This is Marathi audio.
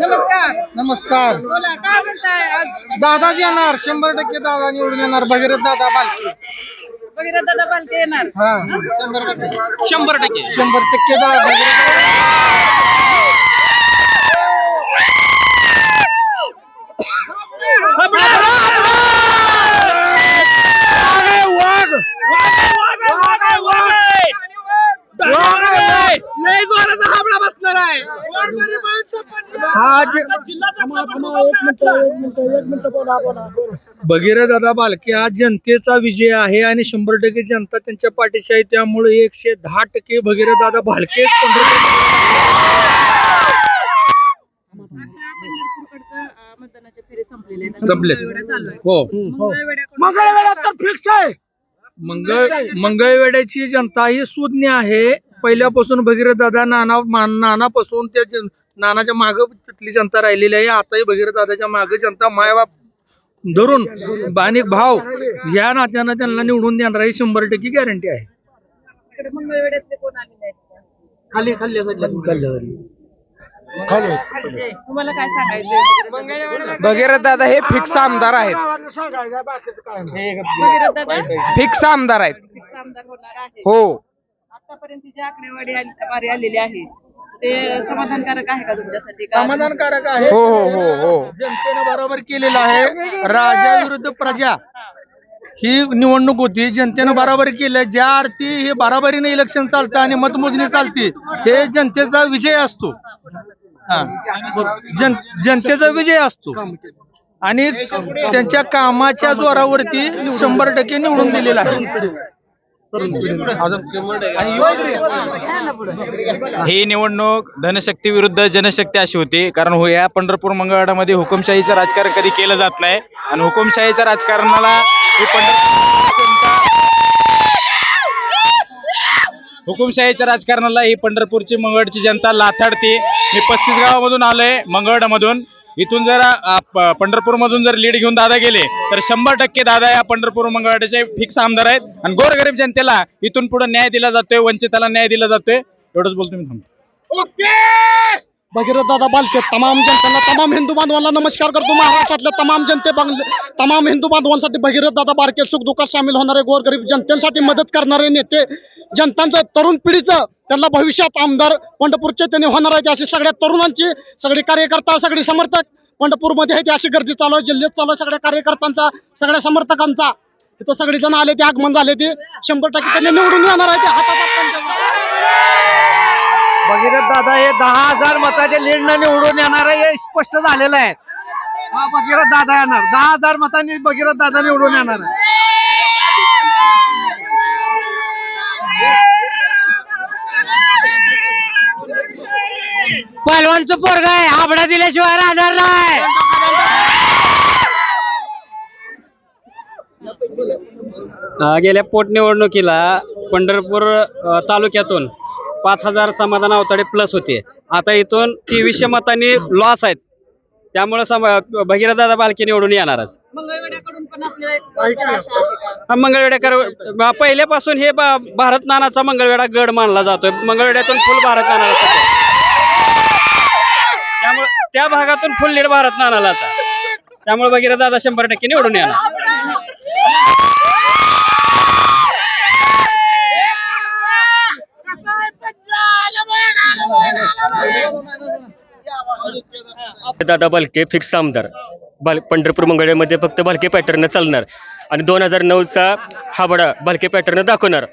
नमस्कार। नमस्कार। बोला काय म्हणताय? आज दादाजी येणार शंभर टक्के दादा निवडून येणार भगीरथ दादा बालके. भगीरथ दादा बालके येणार? हा शंभर टक्के. शंभर टक्के. शंभर टक्के दादा भगीरथ लय बोला भगीरथ दादा बालके हा जनतेचा विजय आहे आणि शंभर टक्के जनता त्यांच्या पाठीशी आहे. त्यामुळे एकशे दहा टक्के भगीरथ दादा भालके. संपले. हो. तर फिक्स आहे. मंगळ मंगळवेड्याची जनता ही सुज्ञ आहे. पहिल्यापासून भगीरथ दादा नाना मा- नानापासून त्या जन- नानाच्या माग तिथली जनता राहिलेली आहे. आताही भगीरथ दादाच्या मागे जनता मायबाप धरून आणि भाव या नात्यानं त्यांना निवडून देणार ही शंभर टक्के गॅरंटी आहे? खाली खाली तुम्हाला काय सांगायचं भगीरथ दादा हे फिक्स आमदार आहेत. फिक्स आमदार आहेत. फिक्स आमदार होणार आहे हो. आतापर्यंत जी आकडेवारी आली वारी आलेली आहे ते समाधानकारक आहे का तुमच्यासाठी? का? समाधानकारक आहे. हो हो हो हो. जनतेनं बरोबर केलेलं आहे. राजा विरुद्ध प्रजा. ही निवडणूक होती. जनतेनं बरोबर केलं. ज्या अर्थी हे बराबरीने इलेक्शन चालतं आणि मतमोजणी चालते हे जनतेचा विजय असतो. हा. जन जनतेचा विजय असतो. आणि त्यांच्या कामाच्या जोरावरती शंभर टक्के निवडून दिलेला आहे. ही निवडणूक धनशक्ती विरुद्ध जनशक्ती अशी होती. कारण हो या पंढरपूर मंगळवाडामध्ये हुकुमशाहीचं राजकारण कधी केलं जात नाही. आणि हुकुमशाहीच्या राजकारणाला ही हुकुमशाहीच्या राजकारणाला ही पंढरपूरची मंगळची जनता लाथाडते. मी पस्तीस गावामधून आलोय मंगळवाडामधून इथून जर पंढरपूर मधून पंढरपूरमधून जर लीड घेऊन दादा गेले तर शंभर टक्के दादा या पंढरपूर मंगळवाड्याचे फिक्स आमदार आहेत. आणि गोरगरीब जनतेला इथून पुढे न्याय दिला जातोय वंचिताला न्याय दिला जातोय. एवढंच बोलतो मी थांबतो. भगीरथ दादा बालके तमाम जनतेला तमाम हिंदू बांधवांना नमस्कार करतो. महाराष्ट्रातल्या तमाम जनते तमाम हिंदू बांधवांसाठी भगीरथ दादा बारके सुख दुःखात सामील होणारे गोरगरीब जनतेसाठी मदत करणारे नेते जनतांचं तरुण पिढीचं त्यांना भविष्यात आमदार पंढरपूरचे त्यांनी होणार आहे अशी सगळ्या तरुणांची सगळे कार्यकर्ता सगळे समर्थक पंढरपूरमध्ये आहे ती अशी गर्दी चालू आहे जिल्ह्यात चालू आहे सगळ्या कार्यकर्त्यांचा सगळ्या समर्थकांचा. इथं सगळेजण आले ते आगमन झाले ते. शंभर टक्के त्यांनी निवडून येणार आहे ते. हातात भगीरथ दादा हे दहा हजार मताच्या लीडनं निवडून येणार आहे हे स्पष्ट झालेलं आहे. हा भगीरथ दादा येणार. दहा हजार मतांनी भगीरथ दादा निवडून येणार. पहलवानचं पोरग आहे. हाबडा दिल्याशिवाय राहणार नाही. अ, गेल्या पोटनिवडणुकीला पंढरपूर अ, तालुक्यातून पाच हजार समाधान अवताडे प्लस होते. आता इथून तेवीसशे मतांनी लॉस आहेत. त्यामुळे सम भगीरथ दादा बालके निवडून येणारच. मंगळवेढ्याकडून पण आपल्याला एक आशा आहे का? हा मंगळवेड्याकर पहिल्यापासून हे भारत नानाचा मंगळवेढा गड मानला जातोय. मंगळवेड्यातून फुल भारत नानाला त्यामुळे त्या भागातून फुल लीड भारत नानालाच. त्यामुळे भगीरथ दादा शंभर टक्के निवडून येणार. दादा बालके फिक्स आमदार. बाल पंढरपूर मंगळ्यामध्ये फक्त भालके पॅटर्न चालणार. आणि दोन हजार नऊचा हाबडा बालके पॅटर्न दाखवणार.